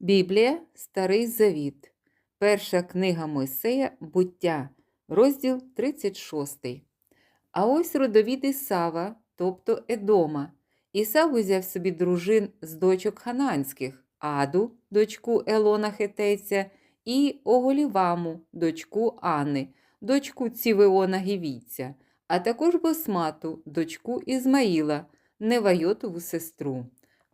Біблія Старий Завіт. Перша книга Мойсея Буття, розділ 36. А ось родовід Ісава, тобто Едома. Ісав узяв собі дружин з дочок хананських, Аду, дочку Елона Хетейця, і Оголіваму, дочку Анни, дочку Цівеона Гівійця, а також Босмату, дочку Ізмаїла, Невайотову сестру.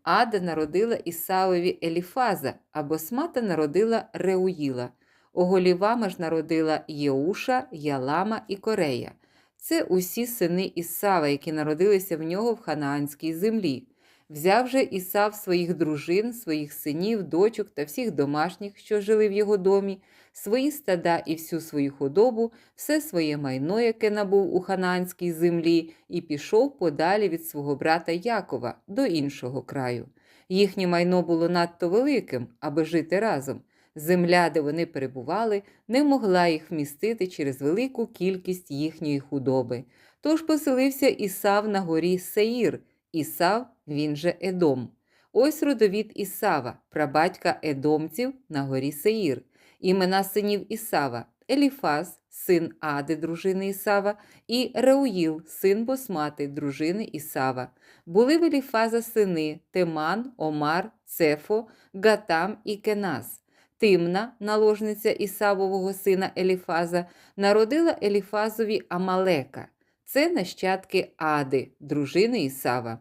Ада народила Ісавові Еліфаза, а Босмата народила Реуїла. Оголівама ж народила Єуша, Ялама і Корея. Це усі сини Ісава, які народилися в нього в ханаанській землі. Взяв же Ісав своїх дружин, своїх синів, дочок та всіх домашніх, що жили в його домі, свої стада і всю свою худобу, все своє майно, яке набув у ханаанській землі, і пішов подалі від свого брата Якова до іншого краю. Їхнє майно було надто великим, аби жити разом. Земля, де вони перебували, не могла їх вмістити через велику кількість їхньої худоби. Тож поселився Ісав на горі Сеїр, Ісав, він же Едом. Ось родовід Ісава, прабатька Едомців на горі Сеїр. Імена синів Ісава Еліфаз, син Ади, дружини Ісава, і Реуїл, син Босмати, дружини Ісава. Були в Еліфаза сини Теман, Омар, Цефо, Гатам і Кенас. Тимна, наложниця Ісавового сина Еліфаза, народила Еліфазові Амалека. Це нащадки Ади, дружини Ісава.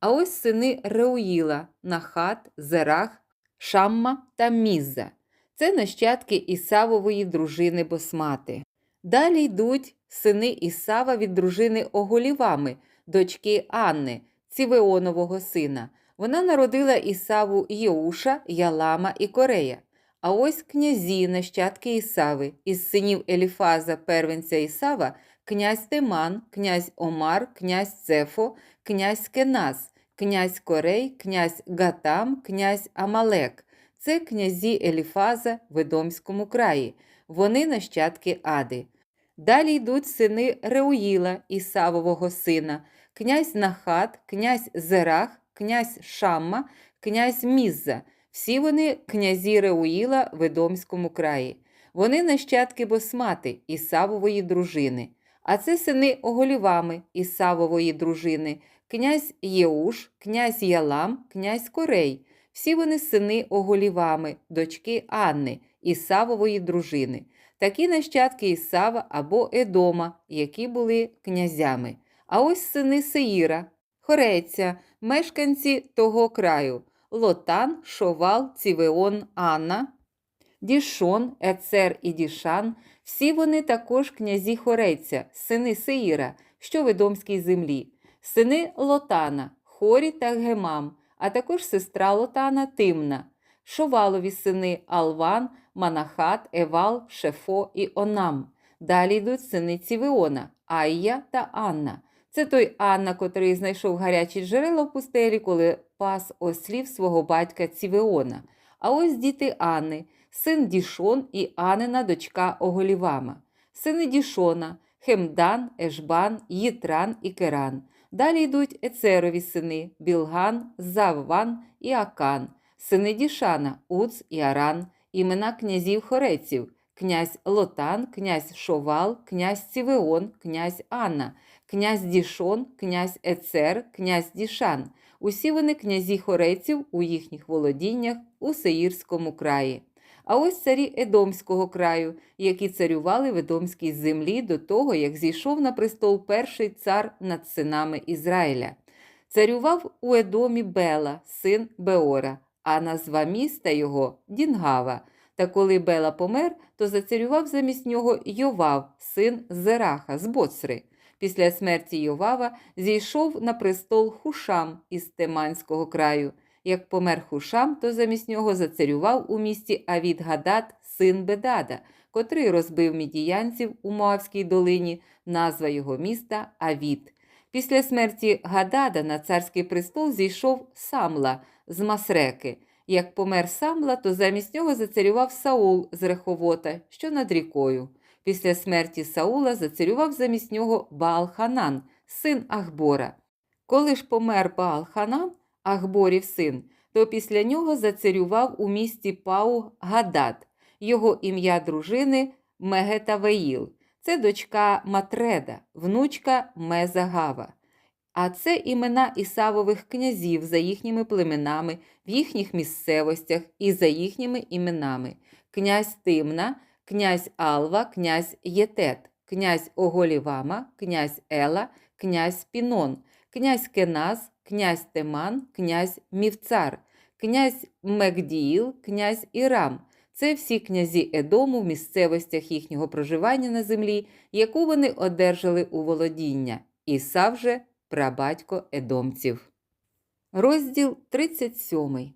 А ось сини Реуїла, Нахат, Зерах, Шамма та Мізза. Це нащадки Ісавової дружини Босмати. Далі йдуть сини Ісава від дружини Оголівами, дочки Анни, Цівеонового сина. Вона народила Ісаву Єуша, Ялама і Корея. А ось князі, нащадки Ісави, із синів Еліфаза, первенця Ісава, князь Тиман, князь Омар, князь Цефо, князь Кенас, князь Корей, князь Гатам, князь Амалек. Це князі Еліфаза в Едомському краї. Вони нащадки Ади. Далі йдуть сини Реуїла, Ісавового сина, князь Нахат, князь Зерах, князь Шамма, князь Мізза. Всі вони князі Реуїла в Едомському краї. Вони нащадки Босмати, Ісавової дружини. А це сини Оголівами, Ісавової дружини, князь Єуш, князь Ялам, князь Корей. Всі вони сини Оголівами, дочки Анни, Ісавової дружини. Такі нащадки Ісава або Едома, які були князями. А ось сини Сеїра, Хореця, мешканці того краю. Лотан, Шовал, Цівеон, Анна, Дішон, Ецер і Дішан. Всі вони також князі Хореця, сини Сеїра, що в Едомській землі, сини Лотана, Хорі та Гемам, а також сестра Лотана Тимна, Шовалові сини Алван, Манахат, Евал, Шефо і Онам. Далі йдуть сини Цівеона, Айя та Анна. Це той Анна, котрий знайшов гарячі джерела в пустелі, коли пас ослів свого батька Цівеона. А ось діти Анни, син Дішон і Анина дочка Оголівама, сини Дішона, Хемдан, Ешбан, Їтран і Керан. Далі йдуть Ецерові сини Білган, Завван і Акан, сини Дішана, Уц і Аран, імена князів Хореців, князь Лотан, князь Шовал, князь Цівеон, князь Анна, князь Дішон, князь Ецер, князь Дішан. Усі вони князі хорейців у їхніх володіннях у Сеїрському краї. А ось царі Едомського краю, які царювали в Едомській землі до того, як зійшов на престол перший цар над синами Ізраїля. Царював у Едомі Бела, син Беора, а назва міста його Дінгава. Та коли Бела помер, то зацарював замість нього Йовав, син Зераха з Боцри. Після смерті Йовава зійшов на престол Хушам із Теманського краю. Як помер Хушам, то замість нього зацарював у місті Авід Гадат, син Бедада, котрий розбив мідіянців у Моавській долині, назва його міста Авід. Після смерті Гадада на царський престол зійшов Самла з Масреки. Як помер Самла, то замість нього зацарював Саул з Реховота, що над рікою. Після смерті Саула зацарював замість нього Баал-Ханан, син Ахбора. Коли ж помер Баал-Ханан, Ахборів син, то після нього зацарював у місті Пау Гадад, його ім'я дружини Мегетавеїл. Це дочка Матреда, внучка Мезагава. А це імена Ісавових князів за їхніми племенами, в їхніх місцевостях і за їхніми іменами: князь Тимна, князь Алва, князь Єтет, князь Оголівама, князь Ела, князь Пінон, князь Кеназ, князь Теман, князь Мівцар, князь Мегдіїл, князь Ірам. Це всі князі Едому в місцевостях їхнього проживання на землі, яку вони одержали у володіння. Ісав же прабатько Едомців. Розділ 37.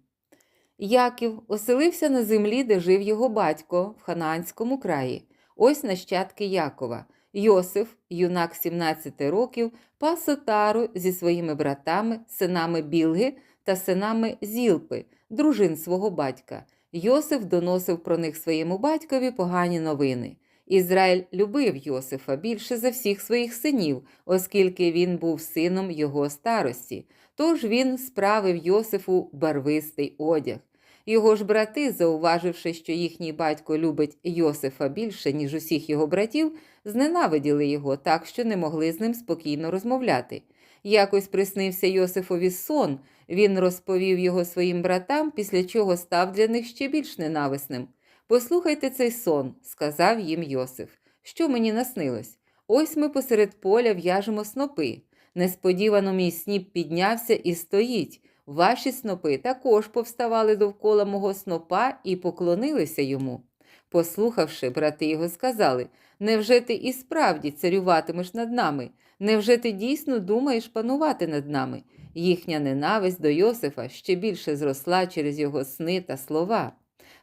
Яків оселився на землі, де жив його батько в Ханаанському краї. Ось нащадки Якова. Йосиф, юнак 17 років, пас отару зі своїми братами, синами Білги та синами Зілпи, дружин свого батька. Йосиф доносив про них своєму батькові погані новини. Ізраїль любив Йосифа більше за всіх своїх синів, оскільки він був сином його старості. Тож він справив Йосифу барвистий одяг. Його ж брати, зауваживши, що їхній батько любить Йосифа більше, ніж усіх його братів, зненавиділи його так, що не могли з ним спокійно розмовляти. Якось приснився Йосифові сон, він розповів його своїм братам, після чого став для них ще більш ненависним. Послухайте цей сон, сказав їм Йосиф. Що мені наснилось? Ось ми посеред поля в'яжемо снопи. Несподівано мій сніп піднявся і стоїть. Ваші снопи також повставали довкола мого снопа і поклонилися йому. Послухавши, брати його сказали Невже ти і справді царюватимеш над нами? Невже ти дійсно думаєш панувати над нами? Їхня ненависть до Йосифа ще більше зросла через його сни та слова.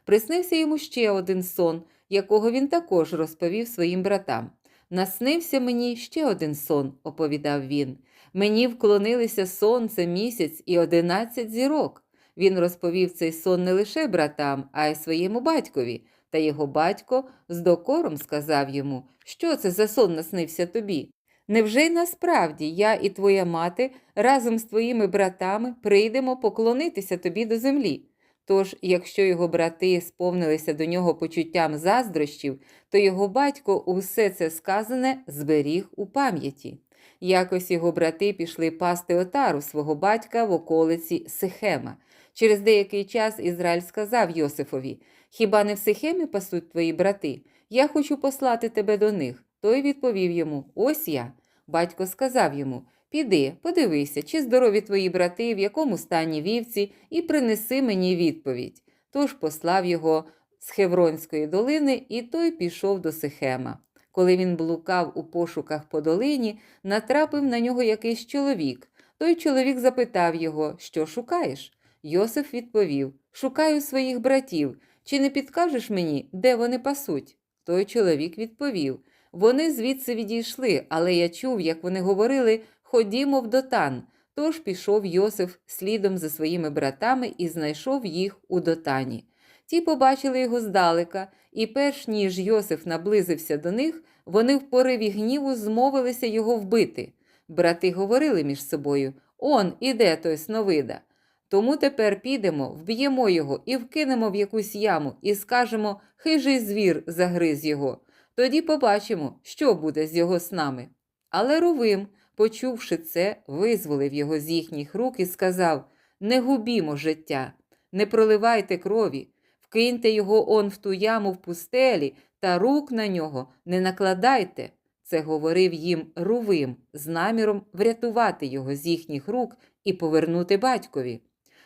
Приснився йому ще один сон, якого він також розповів своїм братам. Наснився мені ще один сон, оповідав він. Мені вклонилися сонце, місяць і одинадцять зірок. Він розповів цей сон не лише братам, а й своєму батькові, та його батько з докором сказав йому, що це за сон наснився тобі. Невже й насправді я і твоя мати разом з твоїми братами прийдемо поклонитися тобі до землі? Тож, якщо його брати сповнилися до нього почуттям заздрощів, то його батько усе це сказане зберіг у пам'яті. Якось його брати пішли пасти отару свого батька в околиці Сихема. Через деякий час Ізраїль сказав Йосифові: Хіба не в Сихемі пасуть твої брати? Я хочу послати тебе до них. Той відповів йому: Ось я. Батько сказав йому: Піди, подивися, чи здорові твої брати, в якому стані вівці, і принеси мені відповідь. Тож послав його з Хевронської долини, і той пішов до Сихема. Коли він блукав у пошуках по долині, натрапив на нього якийсь чоловік. Той чоловік запитав його, що шукаєш? Йосиф відповів: Шукаю своїх братів. Чи не підкажеш мені, де вони пасуть? Той чоловік відповів: Вони звідси відійшли, але я чув, як вони говорили Ходімо в дотан. Тож пішов Йосиф слідом за своїми братами і знайшов їх у дотані. Ті побачили його здалека, і перш ніж Йосиф наблизився до них, вони в пориві гніву змовилися його вбити. Брати говорили між собою Он іде той сновида. Тому тепер підемо, вб'ємо його і вкинемо в якусь яму, і скажемо хижий звір загриз його. Тоді побачимо, що буде з його снами. Але Рувим, почувши це, визволив його з їхніх рук і сказав Не губімо життя, не проливайте крові, вкиньте його он в ту яму в пустелі, та рук на нього не накладайте. Це говорив їм Рувим з наміром врятувати його з їхніх рук і повернути батькові.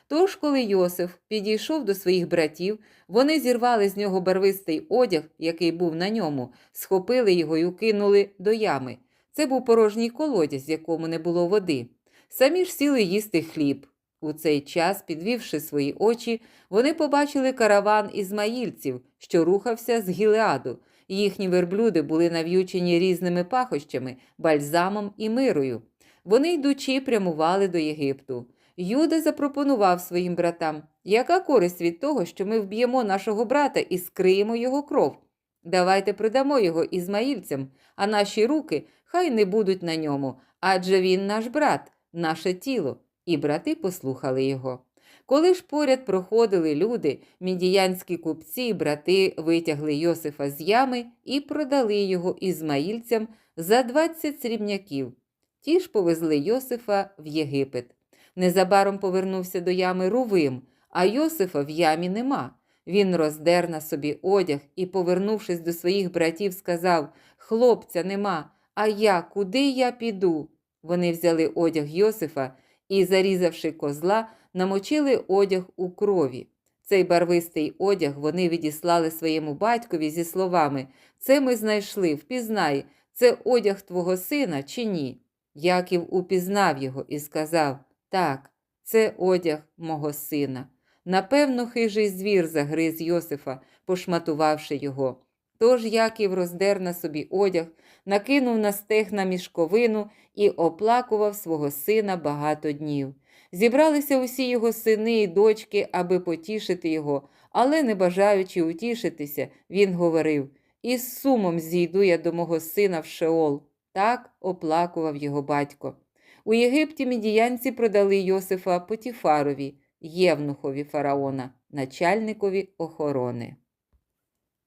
Тож, коли Йосиф підійшов до своїх братів, вони зірвали з нього барвистий одяг, який був на ньому, схопили його і укинули до ями. Це був порожній колодязь, в якому не було води. Самі ж сіли їсти хліб. У цей час, підвівши свої очі, вони побачили караван ізмаїльців, що рухався з Гілеаду. Їхні верблюди були нав'ючені різними пахощами, бальзамом і мирою. Вони, йдучи, прямували до Єгипту. Юда запропонував своїм братам, яка користь від того, що ми вб'ємо нашого брата і скриємо його кров. Давайте придамо його ізмаїльцям, а наші руки хай не будуть на ньому, адже він наш брат, наше тіло. І брати послухали його. Коли ж поряд проходили люди, мідіянські купці і брати витягли Йосифа з ями і продали його ізмаїльцям за 20 срібняків. Ті ж повезли Йосифа в Єгипет. Незабаром повернувся до ями Рувим, а Йосифа в ямі нема. Він роздер на собі одяг і, повернувшись до своїх братів, сказав: Хлопця нема, а я куди я піду? Вони взяли одяг Йосифа і, зарізавши козла, намочили одяг у крові. Цей барвистий одяг вони відіслали своєму батькові зі словами Це ми знайшли, впізнай, це одяг твого сина чи ні? Яків упізнав його і сказав Так, це одяг мого сина. Напевно, хижий звір загриз Йосифа, пошматувавши його. Тож Яків роздер на собі одяг, накинув на стегна мішковину і оплакував свого сина багато днів. Зібралися усі його сини і дочки, аби потішити його, але, не бажаючи утішитися, він говорив Із сумом зійду я до мого сина в Шеол. Так оплакував його батько. У Єгипті мідіянці продали Йосифа Потіфарові, євнухові фараона, начальникові охорони.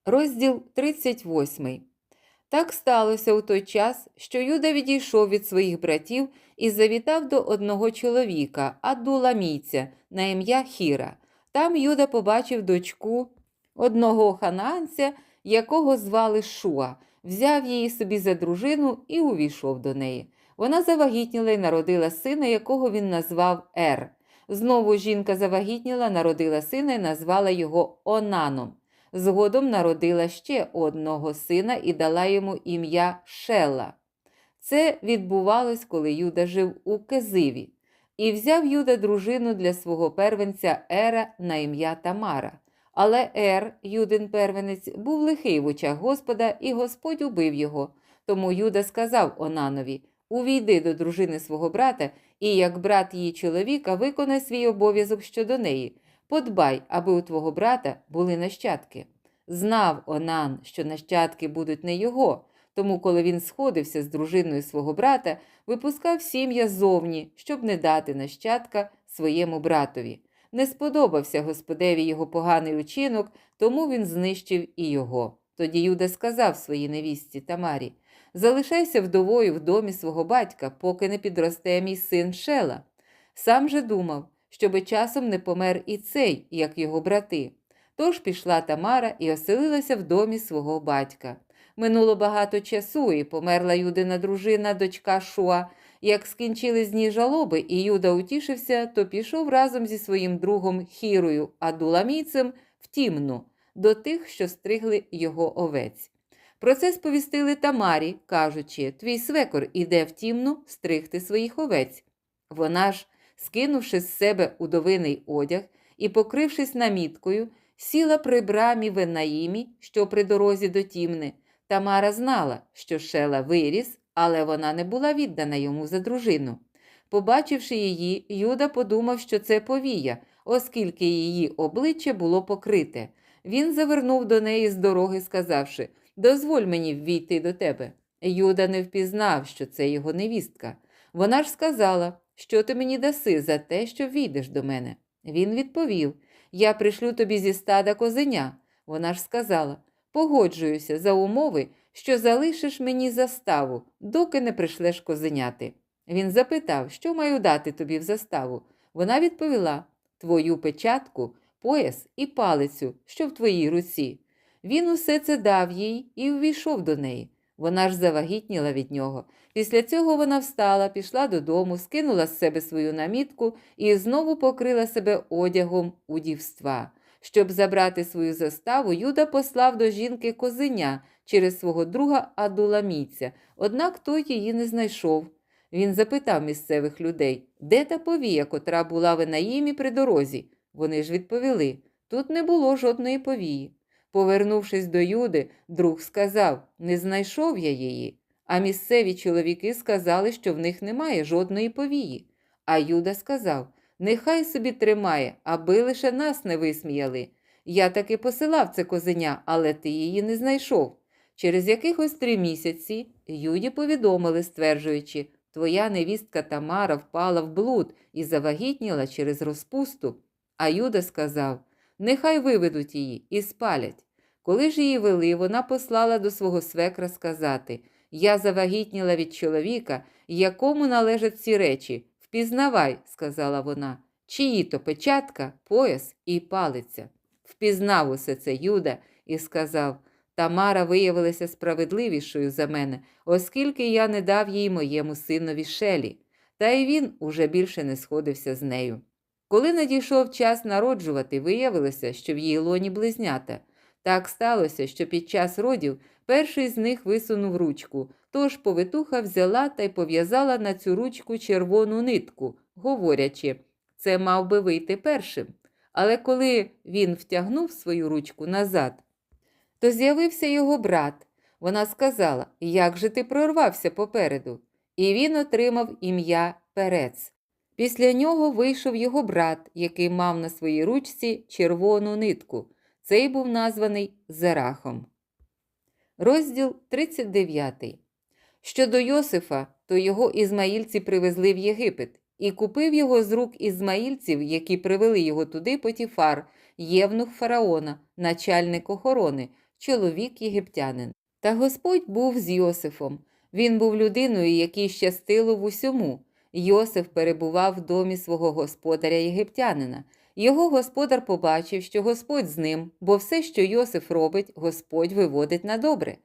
Розділ 38. Так сталося у той час, що Юда відійшов від своїх братів і завітав до одного чоловіка, Адуламійця, на ім'я Хіра. Там Юда побачив дочку одного хананця, якого звали Шуа, взяв її собі за дружину і увійшов до неї. Вона завагітніла і народила сина, якого він назвав Ер. Знову жінка завагітніла, народила сина і назвала його Онаном. Згодом народила ще одного сина і дала йому ім'я Шела. Це відбувалось, коли Юда жив у Кезиві, і взяв Юда дружину для свого первенця Ера на ім'я Тамара. Але Ер, Юдин первенець, був лихий в очах Господа, і Господь убив його. Тому Юда сказав Онанові Увійди до дружини свого брата, і як брат її чоловіка, виконай свій обов'язок щодо неї. Подбай, аби у твого брата були нащадки. Знав Онан, що нащадки будуть не його, тому, коли він сходився з дружиною свого брата, випускав сім'я зовні, щоб не дати нащадка своєму братові. Не сподобався Господеві його поганий учинок, тому він знищив і його. Тоді Юда сказав своїй невістці Тамарі Залишайся вдовою в домі свого батька, поки не підросте мій син Шела. Сам же думав, щоби часом не помер і цей, як його брати. Тож пішла Тамара і оселилася в домі свого батька. Минуло багато часу, і померла Юдина дружина, дочка Шуа. Як скінчили з ній жалоби, і Юда утішився, то пішов разом зі своїм другом Хірою, адуламійцем в Тімну, до тих, що стригли його овець. Про це сповістили Тамарі, кажучи, твій свекор іде в Тімну стригти своїх овець. Вона ж, скинувши з себе удовиний одяг і покрившись наміткою, сіла при брамі в Енаїмі, що при дорозі до Тімни. Тамара знала, що Шела виріс, але вона не була віддана йому за дружину. Побачивши її, Юда подумав, що це повія, оскільки її обличчя було покрите. Він завернув до неї з дороги, сказавши Дозволь мені ввійти до тебе. Юда не впізнав, що це його невістка. Вона ж сказала, що ти мені даси за те, що війдеш до мене. Він відповів Я пришлю тобі зі стада козеня. Вона ж сказала Погоджуюся за умови, що залишиш мені заставу, доки не прийшлеш козеняти. Він запитав, що маю дати тобі в заставу. Вона відповіла Твою печатку, пояс і палицю, що в твоїй руці. Він усе це дав їй і увійшов до неї. Вона ж завагітніла від нього. Після цього вона встала, пішла додому, скинула з себе свою намітку і знову покрила себе одягом у дівства. Щоб забрати свою заставу, Юда послав до жінки козеня через свого друга Адуламійця, однак той її не знайшов. Він запитав місцевих людей, де та повія, котра була в Енаїмі при дорозі. Вони ж відповіли тут не було жодної повії. Повернувшись до Юди, друг сказав не знайшов я її. А місцеві чоловіки сказали, що в них немає жодної повії. А Юда сказав Нехай собі тримає, аби лише нас не висміяли. Я таки посилав це козеня, але ти її не знайшов. Через якихось три місяці Юді повідомили, стверджуючи, твоя невістка Тамара впала в блуд і завагітніла через розпусту. А Юда сказав: Нехай виведуть її і спалять. Коли ж її вели, вона послала до свого свекра сказати: Я завагітніла від чоловіка, якому належать ці речі. Впізнавай, сказала вона, чиї то печатка, пояс і палиця. Впізнав усе це Юда і сказав: Тамара виявилася справедливішою за мене, оскільки я не дав їй моєму синові шелі, та й він уже більше не сходився з нею. Коли надійшов час народжувати, виявилося, що в її лоні близнята. Так сталося, що під час родів перший з них висунув ручку, тож повитуха взяла та й пов'язала на цю ручку червону нитку, говорячи, це мав би вийти першим. Але коли він втягнув свою ручку назад, то з'явився його брат. Вона сказала, як же ти прорвався попереду? І він отримав ім'я Перец. Після нього вийшов його брат, який мав на своїй ручці червону нитку. Цей був названий Зерахом. Розділ 39. Щодо Йосифа, то його ізмаїльці привезли в Єгипет і купив його з рук ізмаїльців, які привели його туди Потіфар, євнух фараона, начальник охорони, чоловік єгиптянин. Та Господь був з Йосифом. Він був людиною, якій щастило в усьому. Йосиф перебував в домі свого господаря єгиптянина. Його господар побачив, що Господь з ним, бо все, що Йосиф робить, Господь виводить на добре.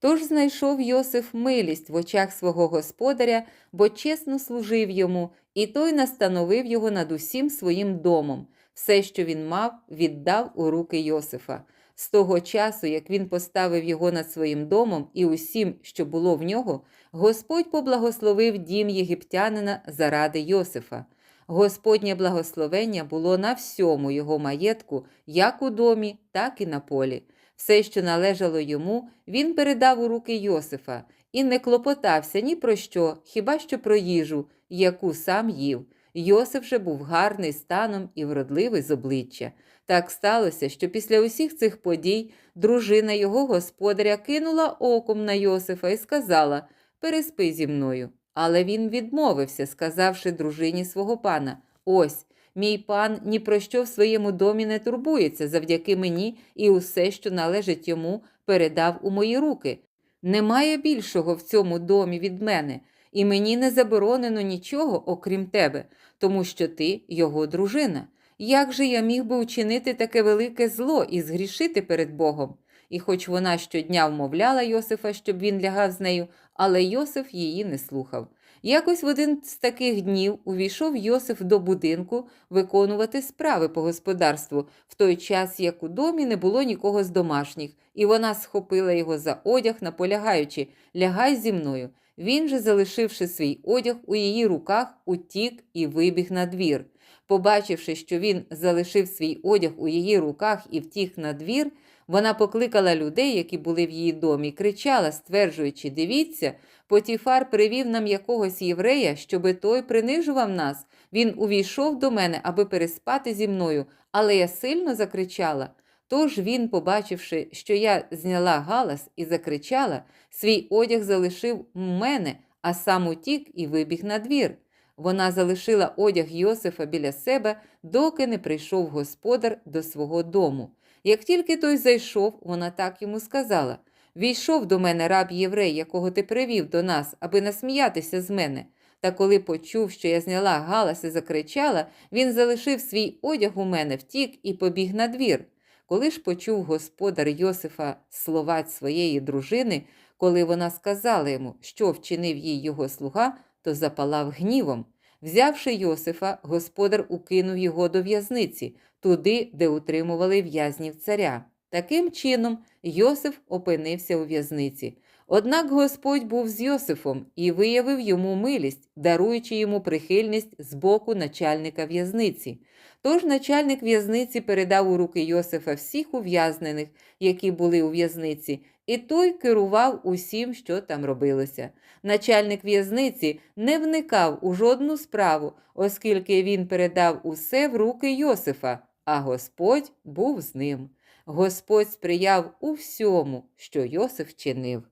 Тож знайшов Йосиф милість в очах свого господаря, бо чесно служив йому, і той настановив його над усім своїм домом. Все, що він мав, віддав у руки Йосифа. З того часу, як він поставив його над своїм домом і усім, що було в нього, Господь поблагословив дім єгиптянина заради Йосифа. Господнє благословення було на всьому його маєтку, як у домі, так і на полі. Все, що належало йому, він передав у руки Йосифа і не клопотався ні про що, хіба що про їжу, яку сам їв. Йосиф же був гарний станом і вродливий з обличчя. Так сталося, що після усіх цих подій дружина його господаря кинула оком на Йосифа і сказала Переспи зі мною. Але він відмовився, сказавши дружині свого пана Ось, мій пан ні про що в своєму домі не турбується завдяки мені і усе, що належить йому, передав у мої руки. Немає більшого в цьому домі від мене, і мені не заборонено нічого, окрім тебе, тому що ти його дружина. Як же я міг би учинити таке велике зло і згрішити перед Богом? І хоч вона щодня вмовляла Йосифа, щоб він лягав з нею, але Йосиф її не слухав. Якось в один з таких днів увійшов Йосиф до будинку виконувати справи по господарству, в той час, як у домі не було нікого з домашніх, і вона схопила його за одяг, наполягаючи лягай зі мною. Він же, залишивши свій одяг у її руках, утік і вибіг на двір. Побачивши, що він залишив свій одяг у її руках і втік на двір, вона покликала людей, які були в її домі, кричала, стверджуючи: Дивіться, Потіфар привів нам якогось єврея, щоби той принижував нас. Він увійшов до мене, аби переспати зі мною, але я сильно закричала. Тож він, побачивши, що я зняла галас і закричала, свій одяг залишив мене, а сам утік і вибіг на двір. Вона залишила одяг Йосифа біля себе, доки не прийшов господар до свого дому. Як тільки той зайшов, вона так йому сказала Війшов до мене раб єврей, якого ти привів до нас, аби насміятися з мене. Та коли почув, що я зняла галас і закричала, він залишив свій одяг у мене, втік і побіг на двір. Коли ж почув господар Йосифа слова своєї дружини, коли вона сказала йому, що вчинив їй його слуга, то запалав гнівом. Взявши Йосифа, господар укинув його до в'язниці, туди, де утримували в'язнів царя. Таким чином, Йосиф опинився у в'язниці. Однак Господь був з Йосифом і виявив йому милість, даруючи йому прихильність з боку начальника в'язниці. Тож начальник в'язниці передав у руки Йосифа всіх ув'язнених, які були у в'язниці, і той керував усім, що там робилося. Начальник в'язниці не вникав у жодну справу, оскільки він передав усе в руки Йосифа, а Господь був з ним. Господь сприяв у всьому, що Йосиф чинив.